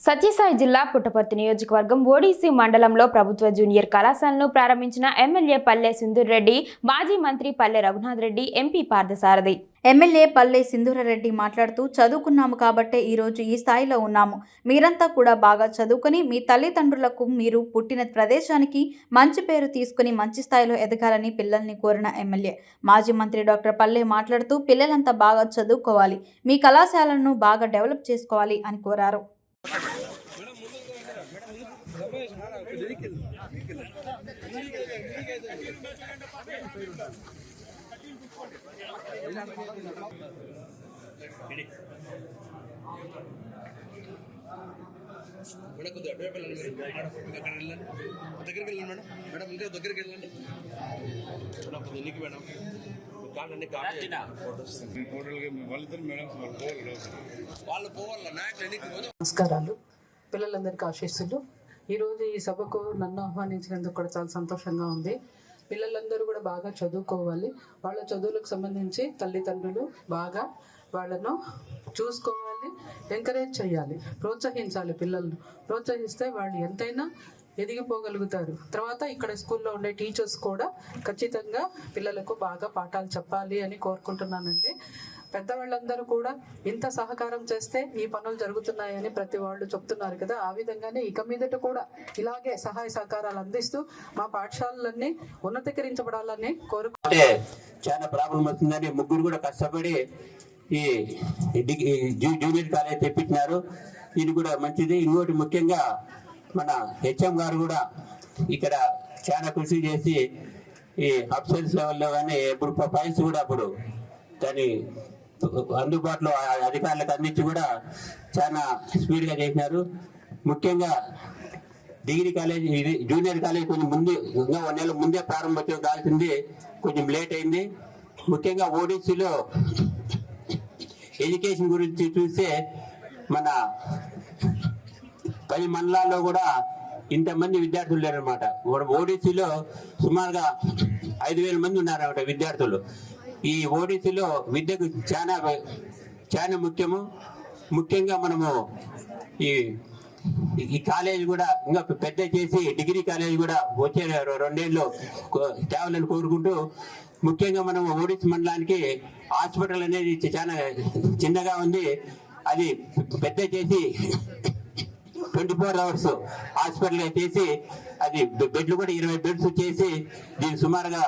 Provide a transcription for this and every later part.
సత్యసాయి జిల్లా పుట్టపర్తి నియోజకవర్గం ఓడిసి మండలంలో ప్రభుత్వ జూనియర్ కళాశాలను ప్రారంభించిన ఎమ్మెల్యే పల్లె సింధూర్ రెడ్డి మాజీ మంత్రి పల్లె రఘునాథ్ రెడ్డి ఎంపీ పార్థసారథి. ఎమ్మెల్యే పల్లె సింధూరరెడ్డి మాట్లాడుతూ చదువుకున్నాము కాబట్టే ఈరోజు ఈ స్థాయిలో ఉన్నాము. మీరంతా కూడా బాగా చదువుకొని మీ తల్లిదండ్రులకు మీరు పుట్టిన ప్రదేశానికి మంచి పేరు తీసుకుని మంచి స్థాయిలో ఎదగాలని పిల్లల్ని కోరిన ఎమ్మెల్యే. మాజీ మంత్రి డాక్టర్ పల్లె మాట్లాడుతూ పిల్లలంతా బాగా చదువుకోవాలి. మీ కళాశాలను బాగా డెవలప్ చేసుకోవాలి అని కోరారు. మేడం కొద్దిగా అటువైపు వెళ్ళండి మీరు మేడం ఇంకా అక్కడ వెళ్ళండి దగ్గరికి వెళ్ళండి మేడం మేడం ఇంకా దగ్గరికి వెళ్ళండి మేడం కొద్దిగా ఎన్నికి మేడం మేడం వాళ్ళు పోవాలి నమస్కారాలు. పిల్లలందరికీ ఆశీస్సులు. ఈరోజు ఈ సభకు నన్ను ఆహ్వానించినందుకు కూడా చాలా సంతోషంగా ఉంది. పిల్లలందరూ కూడా బాగా చదువుకోవాలి. వాళ్ళ చదువులకు సంబంధించి తల్లిదండ్రులు బాగా వాళ్ళను చూసుకోవాలి ఎంకరేజ్ చేయాలి ప్రోత్సహించాలి పిల్లలను. ప్రోత్సహిస్తే వాళ్ళు ఎంతైనా ఎదిగిపోగలుగుతారు. తర్వాత ఇక్కడ స్కూల్లో ఉండే టీచర్స్ కూడా ఖచ్చితంగా పిల్లలకు బాగా పాఠాలు చెప్పాలి అని కోరుకుంటున్నానండి. పెద్దవాళ్ళందరూ కూడా ఇంత సహకారం చేస్తే ఈ పనులు జరుగుతున్నాయని ప్రతి వాళ్ళు చెప్తున్నారు కదా. ఆ విధంగానే ఇక మీదట కూడా ఇలాగే సహాయ సహకారాలు అందిస్తూ మా పాఠశాలలన్నీ ఉన్నతీకరించబడాలని కోరుకుంటే చాలా ప్రాబ్లం అవుతుందని ముగ్గురు కూడా కష్టపడి ఈ జూనియర్ కాలేజ్ తెప్పించినారు. ఇది కూడా మంచిది. ఇంకోటి ముఖ్యంగా మన హెచ్ఎం గారు కూడా ఇక్కడ చాలా కృషి చేసి ఈ అప్సెన్స్ లెవెల్లో కానీ ఇప్పుడు ఫైల్స్ కూడా అప్పుడు దాన్ని అందుబాటులో అధికారులకు అందించి కూడా చాలా స్పీడ్గా చేసినారు. ముఖ్యంగా డిగ్రీ కాలేజ్ ఇది జూనియర్ కాలేజ్ కొంచెం ముందు ఇంకా వన్ నెల ముందే ప్రారంభోత్సవం కావాల్సింది కొంచెం లేట్ అయింది. ముఖ్యంగా ఓడిసిలో ఎడ్యుకేషన్ గురించి చూస్తే మన పది మండలాల్లో కూడా ఇంతమంది విద్యార్థులు లేరనమాట ఓడిసిలో సుమారుగా ఐదు వేల మంది ఉన్నారన్నమాట విద్యార్థులు. ఈ ఓడిసిలో విద్యకు చాలా చాలా ముఖ్యము. ముఖ్యంగా మనము ఈ ఈ కాలేజ్ కూడా ఇంకా పెద్ద చేసి డిగ్రీ కాలేజ్ కూడా వచ్చే రెండేళ్ళు కో- తేవాలని కోరుకుంటూ ముఖ్యంగా మనం ఓడిసి మండలానికి హాస్పిటల్ అనేది చాలా చిన్నగా ఉంది. అది పెద్ద చేసి ట్వంటీ ఫోర్ అవర్స్ హాస్పిటల్ చేసి అది బెడ్లు కూడా ఇరవై బెడ్స్ చేసి దీని సుమారుగా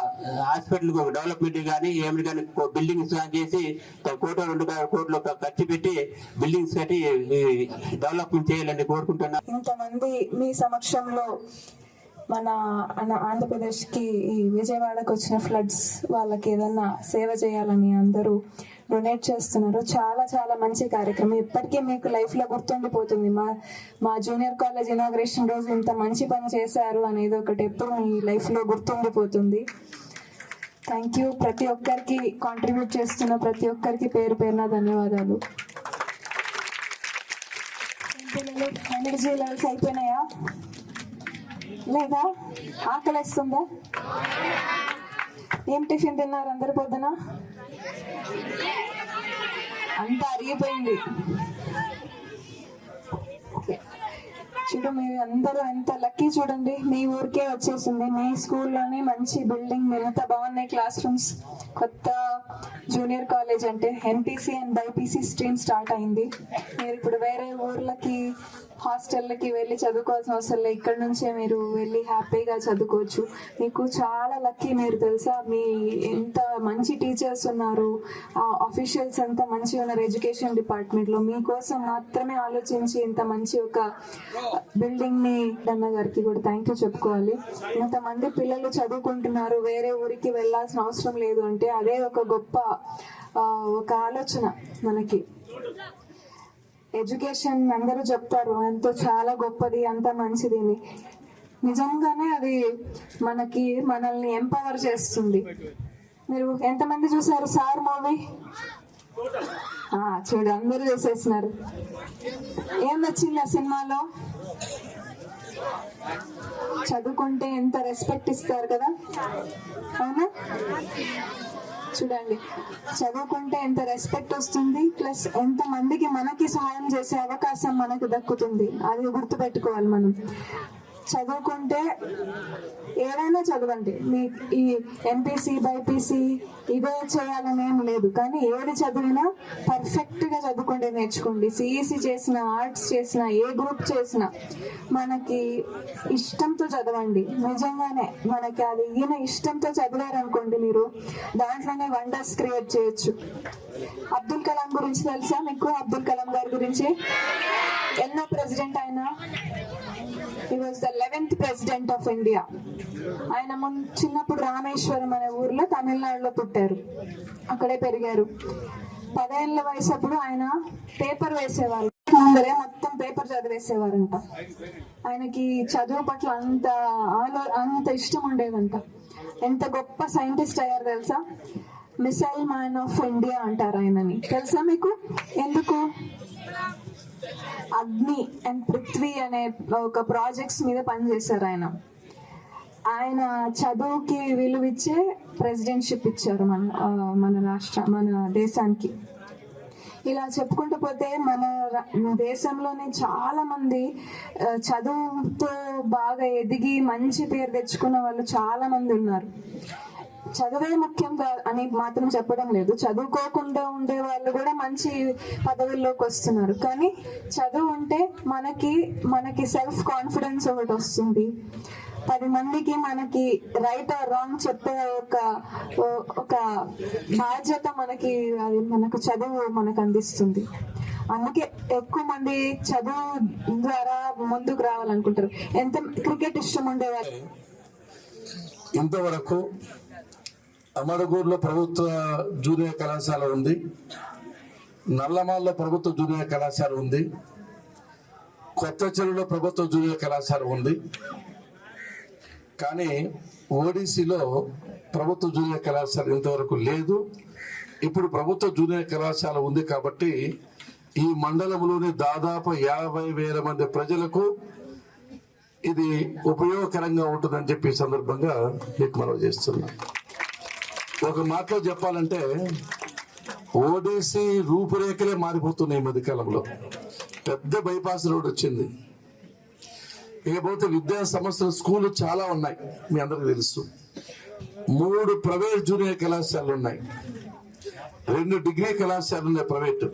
హాస్పిటల్ డెవలప్మెంట్ కానీ ఏమి కానీ బిల్డింగ్స్ కానీ చేసి కోట రెండు కోట్లు ఖర్చు పెట్టి బిల్డింగ్స్ కట్టి డెవలప్మెంట్ చేయాలని కోరుకుంటున్నాను ఇంతమంది మీ సమక్షంలో మన మన ఆంధ్రప్రదేశ్కి ఈ విజయవాడకు వచ్చిన ఫ్లడ్స్ వాళ్ళకి ఏదన్నా సేవ చేయాలని అందరూ డొనేట్ చేస్తున్నారు. చాలా చాలా మంచి కార్యక్రమం. ఇప్పటికీ మీకు లైఫ్లో గుర్తుండిపోతుంది. మా మా జూనియర్ కాలేజ్ ఇనాగ్రేషన్ రోజు ఇంత మంచి పని చేశారు అనేది ఒకటి ఎప్పుడు మీ లైఫ్లో గుర్తుండిపోతుంది. థ్యాంక్ యూ ప్రతి ఒక్కరికి కాంట్రిబ్యూట్ చేస్తున్న ప్రతి ఒక్కరికి పేరు పేరున ధన్యవాదాలు. ఎనర్జీ లెవెల్స్ అయిపోయినాయా? లేదా? ఆకలిస్తుందా? ఏం టిఫిన్ తిన్నారు అందరి పొద్దున? అంతా అరిగిపోయింది. చూడు మీరు అందరూ ఎంత లక్కీ చూడండి. మీ ఊరికే వచ్చేసింది. మీ స్కూల్లోనే మంచి బిల్డింగ్ ఎంత బాగున్నాయి క్లాస్ రూమ్స్. కొత్త జూనియర్ కాలేజ్ అంటే MPC and BiPC stream start అయింది. మీరు ఇప్పుడు వేరే ఊర్లకి హాస్టల్లకి వెళ్ళి చదువుకోవాల్సిన అవసరం లేదు. ఇక్కడ నుంచే మీరు వెళ్ళి హ్యాపీగా చదువుకోవచ్చు. మీకు చాలా లక్కీ మీరు తెలుసా? మీ ఎంత మంచి టీచర్స్ ఉన్నారు. అఫీషియల్స్ అంతా మంచిగా ఉన్నారు ఎడ్యుకేషన్ డిపార్ట్మెంట్లో. మీకోసం మాత్రమే ఆలోచించి ఇంత మంచి ఒక బిల్డింగ్ని అన్న గారికి కూడా థ్యాంక్ యూ చెప్పుకోవాలి. ఇంతమంది పిల్లలు చదువుకుంటున్నారు. వేరే ఊరికి వెళ్ళాల్సిన అవసరం లేదు అంటే అదే ఒక గొప్ప ఒక ఆలోచన మనకి. ఎడ్యుకేషన్ అందరూ చెప్తారు ఎంతో చాలా గొప్పది అంత మంచిది అని. నిజంగానే అది మనకి మనల్ని ఎంపవర్ చేస్తుంది. మీరు ఎంతమంది చూసారు సార్ మూవీ? చూడు అందరూ చూసేసినారు. ఏం నచ్చింది ఆ సినిమాలో? చదువుకుంటే ఎంత రెస్పెక్ట్ ఇస్తారు కదా? అవునా? చూడండి. చదువుకుంటే ఎంత రెస్పెక్ట్ వస్తుంది ప్లస్ ఎంత మందికి మనకి సహాయం చేసే అవకాశం మనకు దక్కుతుంది. అది గుర్తుపెట్టుకోవాలి మనం. చదువుకుంటే ఏదైనా చదవండి. మీ ఈ ఎంపీసీ బైపీసీ ఇవే చేయాలని ఏం లేదు. కానీ ఏది చదివినా పర్ఫెక్ట్గా చదువుకోండి నేర్చుకోండి సిఈసి చేసిన ఆర్ట్స్ చేసిన ఏ గ్రూప్ చేసినా మనకి ఇష్టంతో చదవండి. నిజంగానే మనకి అది ఈయన ఇష్టంతో చదివారనుకోండి మీరు దాంట్లోనే వండర్స్ క్రియేట్ చేయొచ్చు. అబ్దుల్ కలాం గురించి తెలుసా మీకు? అబ్దుల్ కలాం గారి గురించి? ఎన్నో ప్రెసిడెంట్ ఆయన he was the eleventh president of India ఆయన ముందు చిన్నప్పుడు రామేశ్వరం అనే ఊర్లో తమిళనాడులో పుట్టారు. అక్కడే పెరిగారు. పదేళ్ళ వయసు అప్పుడు ఆయన పేపర్ వేసేవారు. ముందరే మొత్తం పేపర్ చదివేసేవారంట. ఆయనకి చదువు పట్ల అంత ఆలో అంత ఇష్టం ఉండేదంట. ఎంత గొప్ప సైంటిస్ట్ అయ్యారు తెలుసా? మిసైల్ మ్యాన్ ఆఫ్ ఇండియా అంటారు ఆయనని. తెలుసా మీకు? ఎందుకు? అగ్ని అండ్ పృథ్వీ అనే ఒక ప్రాజెక్ట్స్ మీద పనిచేశారు ఆయన. ఆయన చదువుకి విలువిచ్చే ప్రెసిడెంట్షిప్ ఇచ్చారు మన మన రాష్ట్ర మన దేశానికి. ఇలా చెప్పుకుంటూ పోతే మన దేశంలోనే చాలా మంది చదువుతో బాగా ఎదిగి మంచి పేరు తెచ్చుకున్న వాళ్ళు చాలా మంది ఉన్నారు. చదువే ముఖ్యం అని మాత్రం చెప్పడం లేదు. చదువుకోకుండా ఉండే వాళ్ళు కూడా మంచి పదవుల్లోకి వస్తున్నారు. కానీ చదువు ఉంటే మనకి మనకి సెల్ఫ్ కాన్ఫిడెన్స్ ఒకటి వస్తుంది. పది మందికి మనకి రైట్ ఆర్ రాంగ్ చెప్పే ఒక ఒక బాధ్యత మనకి అది మనకు చదువు మనకు అందిస్తుంది. అందుకే ఎక్కువ మంది చదువు ద్వారా ముందుకు రావాలనుకుంటారు. ఎంత క్రికెట్ ఇష్టం ఉండేవాళ్ళు ఇంతవరకు అమరగూరులో ప్రభుత్వ జూనియర్ కళాశాల ఉంది. నల్లమాల్లో ప్రభుత్వ జూనియర్ కళాశాల ఉంది. కొత్త చెరువులో ప్రభుత్వ జూనియర్ కళాశాల ఉంది. కానీ ఓడిసిలో ప్రభుత్వ జూనియర్ కళాశాల ఇంతవరకు లేదు. ఇప్పుడు ప్రభుత్వ జూనియర్ కళాశాల ఉంది కాబట్టి ఈ మండలంలోని దాదాపు యాభై వేల మంది ప్రజలకు ఇది ఉపయోగకరంగా ఉంటుందని చెప్పి సందర్భంగా మీకు మనం చేస్తున్నాం ఒక మాటలో చెప్పాలంటే ఓడీసీ రూపురేఖలే మారిపోతున్నాయి ఈ మధ్యకాలంలో. పెద్ద బైపాస్ రోడ్ వచ్చింది. ఇకపోతే విద్యా సంస్థలు స్కూళ్ళు చాలా ఉన్నాయి మీ అందరికి తెలుసు. మూడు ప్రైవేట్ జూనియర్ కళాశాలలు ఉన్నాయి రెండు డిగ్రీ కళాశాలలు ఉన్నాయి ప్రైవేట్.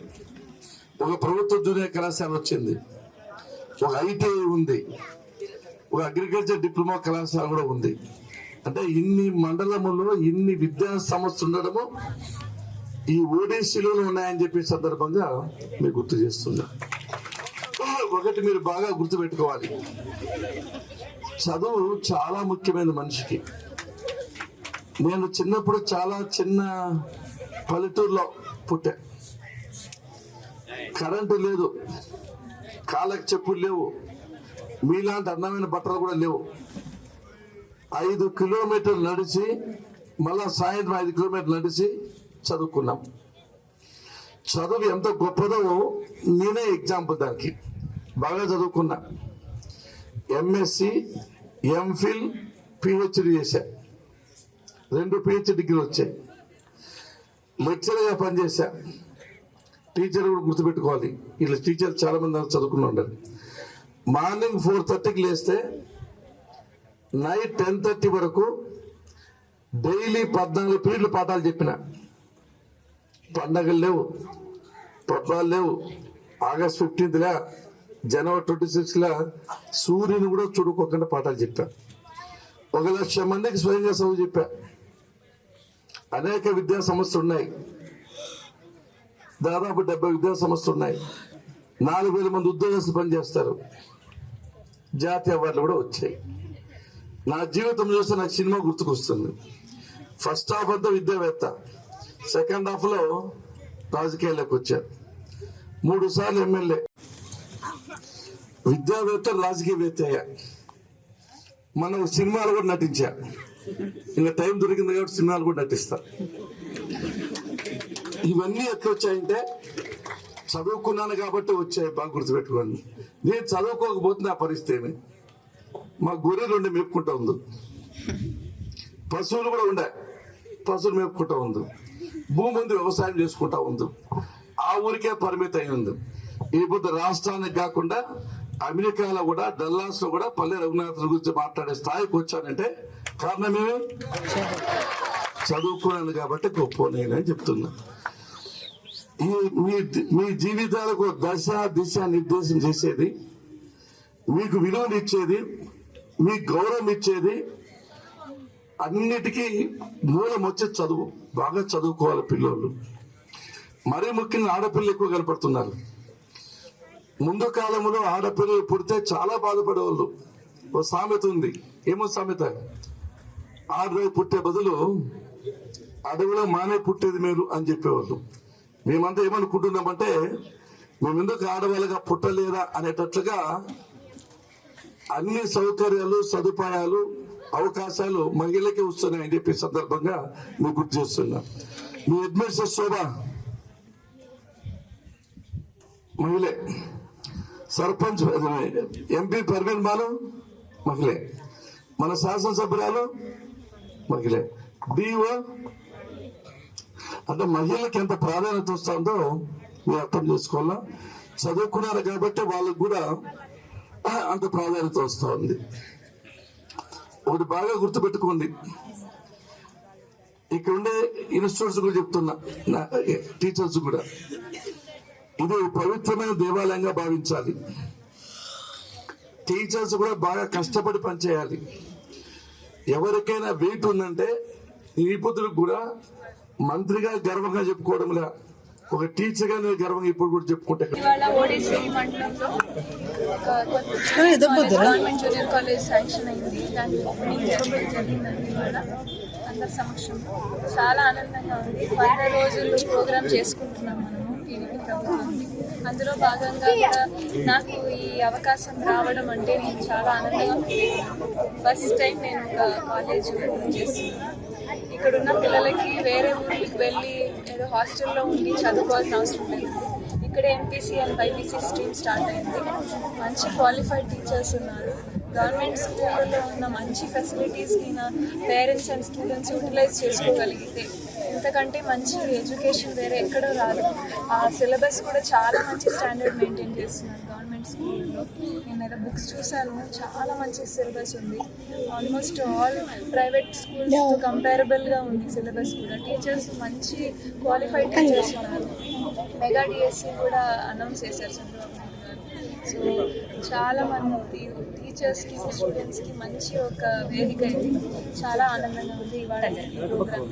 ఒక ప్రభుత్వ జూనియర్ కళాశాల వచ్చింది. ఒక ఐటీఐ ఉంది. ఒక అగ్రికల్చర్ డిప్లొమా కళాశాల కూడా ఉంది. అంటే ఇన్ని మండలములో ఇన్ని విద్యా సంస్థలు ఉండడము ఈ ఓడిసిలోనే ఉన్నాయని చెప్పే సందర్భంగా మీరు గుర్తు చేస్తున్నా. ఒకటి మీరు బాగా గుర్తుపెట్టుకోవాలి. చదువు చాలా ముఖ్యమైన మనిషికి. నేను చిన్నప్పుడు చాలా చిన్న పల్లెటూరులో పుట్టా. కరెంటు లేదు. కాళ్ళకి చెప్పులు లేవు. మీలాంటి అందమైన బట్టలు కూడా లేవు. ఐదు కిలోమీటర్లు నడిచి మళ్ళా సాయంత్రం ఐదు కిలోమీటర్లు నడిచి చదువుకున్నాం. చదువు ఎంత గొప్పదో నేనే ఎగ్జాంపుల్ దానికి. బాగా చదువుకున్నా. ఎంఎస్సి ఎంఫిల్ పిహెచ్డి చేశా. రెండు పిహెచ్డి డిగ్రీలు వచ్చాయి. లెక్చరర్గా పనిచేశా. టీచర్ కూడా గుర్తుపెట్టుకోవాలి. ఇట్లా టీచర్ చాలామంది చదువుకుని ఉండాలి. మార్నింగ్ ఫోర్ థర్టీకి లేస్తే నైట్ టెన్ థర్టీ వరకు డైలీ పద్నాలుగు పీరియడ్లు పాఠాలు చెప్పిన. పండగలు లేవు. పట్వాలు లేవు. ఆగస్ట్ ఫిఫ్టీన్త్లా జనవరి ట్వంటీ సిక్స్లా సూర్యుని కూడా చూడుకోకుండా పాఠాలు చెప్పా. ఒక లక్ష మందికి స్వయంగా చదువు చెప్పా. అనేక విద్యా సంస్థలు ఉన్నాయి. దాదాపు డెబ్బై విద్యా సంస్థలు ఉన్నాయి. నాలుగు వేల మంది ఉద్యోగస్తులు పనిచేస్తారు. జాతీయ అవార్డులు కూడా వచ్చాయి. నా జీవితం చూస్తే నాకు సినిమా గుర్తుకొస్తుంది. ఫస్ట్ హాఫ్ అంతా విద్యావేత్త. సెకండ్ హాఫ్లో రాజకీయాల్లోకి వచ్చారు మూడు సార్లు ఎమ్మెల్యే. విద్యావేత్త రాజకీయవేత్త మనం సినిమాలు కూడా నటించా. ఇంకా టైం దొరికింది కాబట్టి సినిమాలు కూడా నటిస్తా. ఇవన్నీ ఎట్లొచ్చాయంటే చదువుకున్నాను కాబట్టి వచ్చాయి బాగా గుర్తుపెట్టుకోండి. నేను చదువుకోకపోతే నా పరిస్థితి ఏమి? మా గొర్రెలు ఉండి మేపుకుంటా ఉంది. పశువులు కూడా ఉండే. పశువులు మేపుకుంటా ఉంది. భూమి ఉంది వ్యవసాయం చేసుకుంటా ఉంది. ఆ ఊరికే పరిమితం అయి ఉంది. ఇప్పుడు రాష్ట్రానికి కాకుండా అమెరికాలో కూడా డల్లాస్లో కూడా పల్లె రఘునాథ్ గురించి మాట్లాడే స్థాయికి వచ్చానంటే కారణమేమి చదువుకున్నాను కాబట్టి గొప్ప నేను చెప్తున్నా. ఈ మీ మీ జీవితాలకు దశ దిశ నిర్దేశం చేసేది మీకు విలువనిచ్చేది మీకు గౌరవం ఇచ్చేది అన్నిటికీ మూలం వచ్చే చదువు. బాగా చదువుకోవాలి పిల్లలు మరీ ముఖ్యంగా ఆడపిల్లలు ఎక్కువ కనపడుతున్నారు. ముందు కాలంలో ఆడపిల్లలు పుడితే చాలా బాధపడేవాళ్ళు. ఓ సామెత ఉంది. ఏమో సామెత? ఆడరోజు పుట్టే బదులు అడవిలో మానే పుట్టేది మీరు అని చెప్పేవాళ్ళు. మేమంతా ఏమనుకుంటున్నామంటే మేమెందుకు ఆడవాళ్ళగా పుట్టలేదా అనేటట్లుగా అన్ని సౌకర్యాలు సదుపాయాలు అవకాశాలు మహిళలకే వస్తున్నాయని చెప్పి సందర్భంగా మీకు గుర్తు చేస్తున్నా. మీ అడ్మినిస్టర్ శోభ మహిళే. సర్పంచ్ ఎంపీ పర్వీన్ బాలు మహిళే. మన శాసనసభ్యురాలు మహిళే. డిఓ అంటే మహిళలకు ఎంత ప్రాధాన్యత వస్తుందో మీరు అర్థం చేసుకోవాలా? చదువుకున్నారు కాబట్టి వాళ్ళకు కూడా అంత ప్రాధాన్యత వస్తూ ఉంది ఒకటి బాగా గుర్తుపెట్టుకోండి. ఇక్కడ ఉండే ఇన్స్టిట్యూట్స్ కూడా చెప్తున్నా నా టీచర్స్ కూడా. ఇది పవిత్రమైన దేవాలయంగా భావించాలి. టీచర్స్ కూడా బాగా కష్టపడి పనిచేయాలి. ఎవరికైనా వెయిట్ ఉందంటే నిపుతులకు కూడా మంత్రిగా గర్వంగా చెప్పుకోవడంలా ఒక టీచర్గా నేను గర్వంగా ఇప్పుడు కూడా చెప్పుకుంటే జూనియర్ కాలేజ్ శాంక్షన్ అయింది. దాన్ని ఓపెనింగ్ చేయడం జరిగిందండి ఇవాళ. అందరి సమక్షంలో. చాలా ఆనందంగా ఉంది. వంద రోజులు ప్రోగ్రామ్ చేసుకుంటున్నాం మనము. టీడీపీ ప్రభుత్వాన్ని అందులో భాగంగా కూడా నాకు ఈ అవకాశం రావడం అంటే నేను చాలా ఆనందంగా ఫీల్ ఫస్ట్ టైం నేను ఒక కాలేజ్ ఓపెన్ చేస్తున్నాను. ఇక్కడ ఉన్న పిల్లలకి వేరే ఊరికి వెళ్ళి ఏదో హాస్టల్లో ఉండి చదువుకోవాల్సిన అవసరం లేదు. ఇక్కడ MPC and BiPC stream start అయింది. మంచి క్వాలిఫైడ్ టీచర్స్ ఉన్నారు. గవర్నమెంట్ స్కూల్లో ఉన్న మంచి ఫెసిలిటీస్ని నా పేరెంట్స్ అండ్ స్టూడెంట్స్ యూటిలైజ్ చేసుకోగలిగితే అంతకంటే మంచి ఎడ్యుకేషన్ వేరే ఎక్కడో రాదు. ఆ సిలబస్ కూడా చాలా మంచి స్టాండర్డ్ మెయింటైన్ చేస్తున్నారు గవర్నమెంట్ స్కూల్లో. నేను ఏదో బుక్స్ చూశాను. చాలా మంచి సిలబస్ ఉంది. ఆల్మోస్ట్ ఆల్ ప్రైవేట్ స్కూల్స్ కంపారబుల్గా ఉంది సిలబస్ కూడా. టీచర్స్ మంచి క్వాలిఫైడ్ టీచర్స్ ఉన్నారు. మెగా డిఎస్సి కూడా అనౌన్స్ చేశారు చంద్రబాబు నాయుడు సో చాలా మంది టీచర్స్కి స్టూడెంట్స్కి మంచి ఒక వేదిక ఇది. చాలా ఆనందంగా ఉంది ఇవాళ ప్రోగ్రామ్